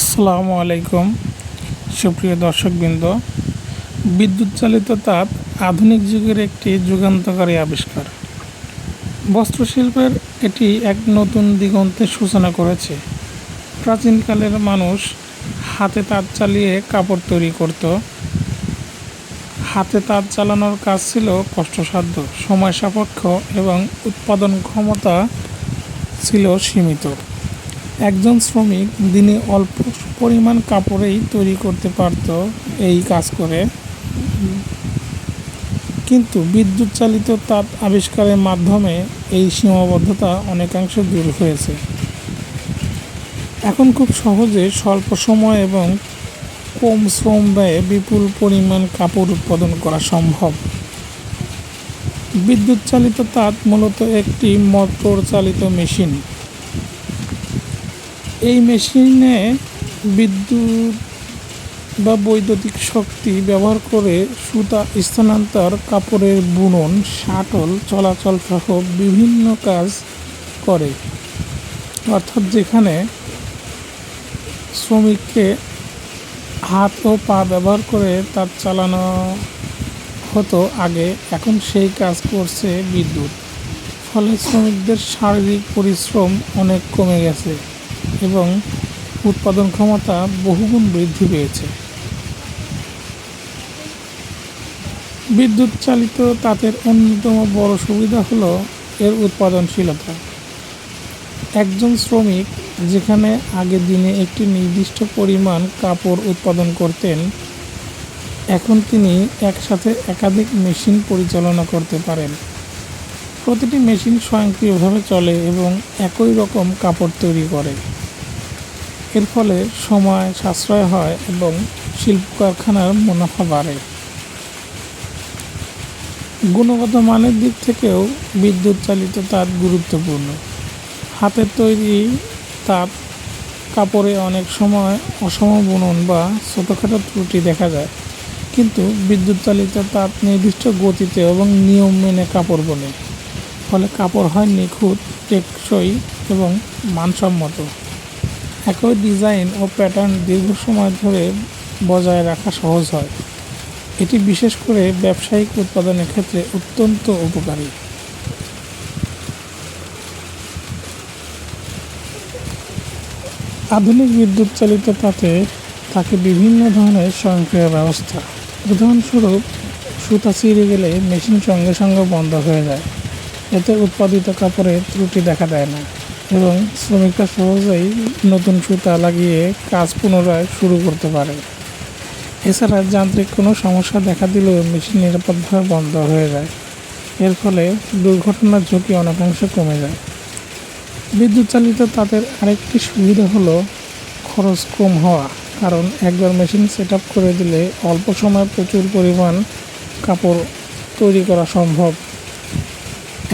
আসসালামু আলাইকুম। সুপ্রিয় দর্শকবৃন্দ বিদ্যুৎ চালিত তাপ আধুনিক যুগের একটি যুগান্তকারী আবিষ্কার। বস্ত্রশিল্পের এটি এক নতুন দিগন্তের সূচনা করেছে। প্রাচীনকালের মানুষ হাতে তাঁত চালিয়ে কাপড় তৈরি করত। হাতে তাঁত চালানোর কাজ ছিল কষ্টসাধ্য, সময় সাপেক্ষ এবং উৎপাদন ক্ষমতা ছিল সীমিত। একজন শ্রমিক দিনে অল্প পরিমাণ কাপড়েই তৈরি করতে পারত এই কাজ করে। কিন্তু বিদ্যুৎ চালিত তাপ আবিষ্কারের মাধ্যমে এই সীমাবদ্ধতা অনেকাংশে দূর হয়েছে। এখন খুব সহজে স্বল্প সময় এবং কম শ্রম ব্যয়ে বিপুল পরিমাণ কাপড় উৎপাদন করা সম্ভব। বিদ্যুৎ চালিত তাঁত মূলত একটি মোটর চালিত মেশিন। এই মেশিনে বিদ্যুৎ বা বৈদ্যুতিক শক্তি ব্যবহার করে সুতা স্থানান্তর, কাপড়ের বুনন, শাটল, চলাচল সহ বিভিন্ন কাজ করে। অর্থাৎ যেখানে শ্রমিককে হাত ও পা ব্যবহার করে তার চালানো হতো, আগে এখন সেই কাজ করছে বিদ্যুৎ। ফলে শ্রমিকদের শারীরিক পরিশ্রম অনেক কমে গেছে। এবং উৎপাদন ক্ষমতা বহুগুণ বৃদ্ধি পেয়েছে। বিদ্যুৎ চালিত তাঁতের অন্যতম বড় সুবিধা হলো এর উৎপাদনশীলতা। একজন শ্রমিক যেখানে আগে দিনে একটি নির্দিষ্ট পরিমাণ কাপড় উৎপাদন করতেন, এখন তিনি একসাথে একাধিক মেশিন পরিচালনা করতে পারেন। প্রতিটি মেশিন স্বয়ংক্রিয়ভাবে চলে এবং একই রকম কাপড় তৈরি করে। এর ফলে সময় সাশ্রয় হয় এবং শিল্প কারখানার মুনাফা বাড়ে। গুণগত মানের দিক থেকেও বিদ্যুৎ চালিত তাঁত গুরুত্বপূর্ণ। হাতের তৈরি তাঁত কাপড়ে অনেক সময় অসম বুনন বা ছোটোখাটো ত্রুটি দেখা যায়। কিন্তু বিদ্যুৎ চালিত তাঁত নির্দিষ্ট গতিতে এবং নিয়ম মেনে কাপড় বোনে। ফলে কাপড় হয় নিখুঁত, টেকসই এবং মানসম্মত। একই ডিজাইন ও প্যাটার্ন দীর্ঘ সময় ধরে বজায় রাখা সহজ হয়। এটি বিশেষ করে ব্যবসায়িক উৎপাদনের ক্ষেত্রে অত্যন্ত উপকারী। আধুনিক বিদ্যুৎ চালিত তাতে থাকে বিভিন্ন ধরনের স্বয়ংক্রিয় ব্যবস্থা। উদাহরণস্বরূপ, সুতা ছিঁড়ে গেলে মেশিন সঙ্গে সঙ্গে বন্ধ হয়ে যায়। এতে উৎপাদিত কাপড়ে ত্রুটি দেখা দেয় না। এবং শ্রমিকরা সহজেই নতুন সুতা লাগিয়ে কাজ পুনরায় শুরু করতে পারে। এছাড়া যান্ত্রিক কোনো সমস্যা দেখা দিলেও মেশিন নিরাপদভাবে বন্ধ হয়ে যায়। এর ফলে দুর্ঘটনার ঝুঁকি অনেকাংশে কমে যায়। বিদ্যুৎ চালিত তাদের আরেকটি সুবিধা হলো খরচ কম হওয়া, কারণ একবার মেশিন সেট করে দিলে অল্প সময়ে প্রচুর পরিমাণ কাপড় তৈরি করা সম্ভব।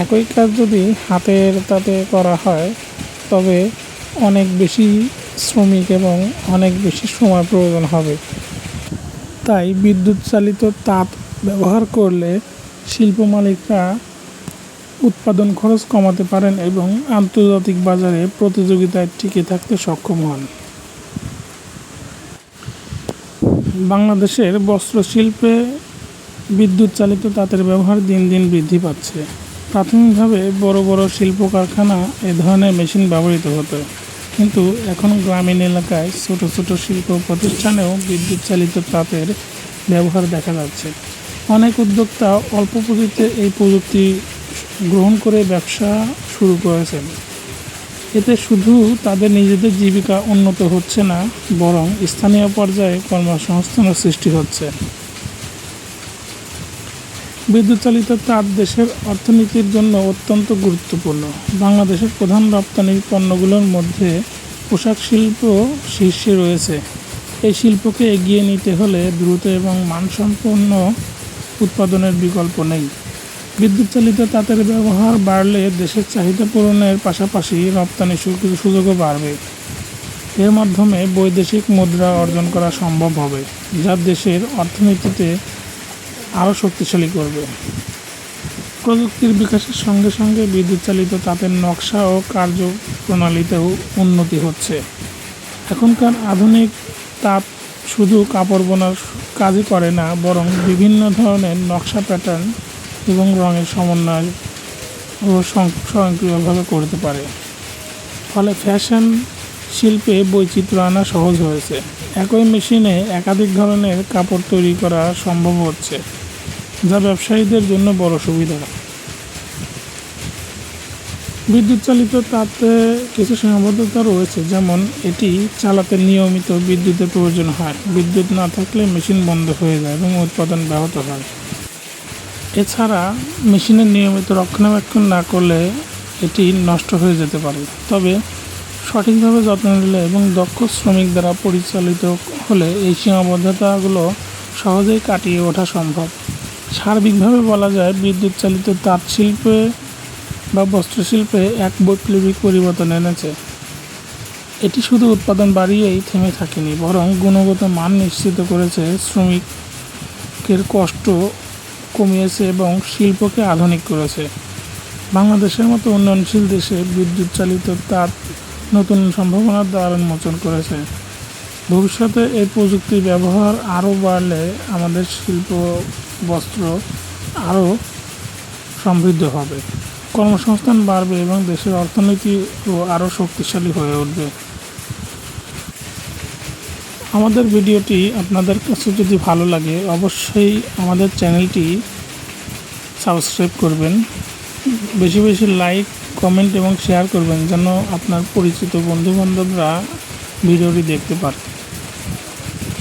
একই কাজ যদি হাতের তাতে করা হয় তবে অনেক বেশি শ্রমিক এবং অনেক বেশি সময় প্রয়োজন হবে। তাই বিদ্যুৎ চালিত তাপ ব্যবহার করলে শিল্প মালিকরা উৎপাদন খরচ কমাতে পারেন এবং আন্তর্জাতিক বাজারে প্রতিযোগিতায় টিকে থাকতে সক্ষম হন। বাংলাদেশের বস্ত্রশিল্পে বিদ্যুৎ চালিত তাঁতের ব্যবহার দিন দিন বৃদ্ধি পাচ্ছে। প্রাথমিকভাবে বড় বড় শিল্প কারখানা এ ধরনের মেশিন ব্যবহৃত হতো। কিন্তু এখন গ্রামীণ এলাকায় ছোট ছোট শিল্প প্রতিষ্ঠানেও বিদ্যুৎ চালিত তাঁতের ব্যবহার দেখা যাচ্ছে। অনেক উদ্যোক্তা অল্প পুঁজিতে এই প্রযুক্তি গ্রহণ করে ব্যবসা শুরু করেছেন। এতে শুধু তাদের নিজেদের জীবিকা উন্নত হচ্ছে না, বরং স্থানীয় পর্যায়ে কর্মসংস্থানের সৃষ্টি হচ্ছে। বিদ্যুৎ চালিত তাঁত দেশের অর্থনীতির জন্য অত্যন্ত গুরুত্বপূর্ণ। বাংলাদেশের প্রধান রপ্তানি পণ্যগুলোর মধ্যে পোশাক শিল্প শীর্ষে রয়েছে। এই শিল্পকে এগিয়ে নিতে হলে দ্রুত এবং মানসম্পন্ন উৎপাদনের বিকল্প নেই। বিদ্যুৎ চালিত তাঁতের ব্যবহার বাড়লে দেশের চাহিদা পূরণের পাশাপাশি রপ্তানি সুযোগও বাড়বে। এর মাধ্যমে বৈদেশিক মুদ্রা অর্জন করা সম্ভব হবে, যা দেশের অর্থনীতিতে আরও শক্তিশালী করবে। প্রযুক্তির বিকাশের সঙ্গে সঙ্গে বিদ্যুৎ চালিত তাঁতের নকশা ও কার্যপ্রণালীতেও উন্নতি হচ্ছে। এখনকার আধুনিক তাঁত শুধু কাপড় বোনার কাজই করে না, বরং বিভিন্ন ধরনের নকশা প্যাটার্ন এবং রঙের সমন্বয় ও স্বয়ংক্রিয়ভাবে করতে পারে। ফলে ফ্যাশন শিল্পে বৈচিত্র্য আনা সহজ হয়েছে। একই মেশিনে একাধিক ধরনের কাপড় তৈরি করা সম্ভব হচ্ছে। যা ব্যবসায়ীদের জন্য বড় সুবিধা। বিদ্যুৎ চালিত তাতে কিছু সীমাবদ্ধতা রয়েছে, যেমন এটি চালাতে নিয়মিত বিদ্যুতের প্রয়োজন হয়। বিদ্যুৎ না থাকলে মেশিন বন্ধ হয়ে যায় এবং উৎপাদন ব্যাহত হয়। এছাড়া মেশিনের নিয়মিত রক্ষণাবেক্ষণ না করলে এটি নষ্ট হয়ে যেতে পারে। তবে সঠিকভাবে যত্ন নিলে এবং দক্ষ শ্রমিক দ্বারা পরিচালিত হলে এই সীমাবদ্ধতাগুলো সহজেই কাটিয়ে ওঠা সম্ভব। সার্বিকভাবে বলা যায় বিদ্যুৎ চালিত তাঁত শিল্পে বা বস্ত্রশিল্পে এক বৈপ্লবিক পরিবর্তন এনেছে। এটি শুধু উৎপাদন বাড়িয়েই থেমে থাকেনি, বরং গুণগত মান নিশ্চিত করেছে, শ্রমিকের কষ্ট কমিয়েছে এবং শিল্পকে আধুনিক করেছে। বাংলাদেশের মতো উন্নয়নশীল দেশে বিদ্যুৎ চালিত তাঁত নতুন সম্ভাবনার দ্বার উন্মোচন করেছে। ভবিষ্যতে এই প্রযুক্তির ব্যবহার আরও বাড়লে আমাদের শিল্প, বস্ত্র আরও সমৃদ্ধ হবে। কর্মসংস্থান বাড়বে এবং দেশের অর্থনীতিও আরও শক্তিশালী হয়ে উঠবে। আমাদের ভিডিওটি আপনাদের কাছে যদি ভালো লাগে, অবশ্যই আমাদের চ্যানেলটি সাবস্ক্রাইব করবেন। বেশি বেশি লাইক, কমেন্ট এবং শেয়ার করবেন যেন আপনার পরিচিত বন্ধুবান্ধবরা ভিডিওটি দেখতে পারে।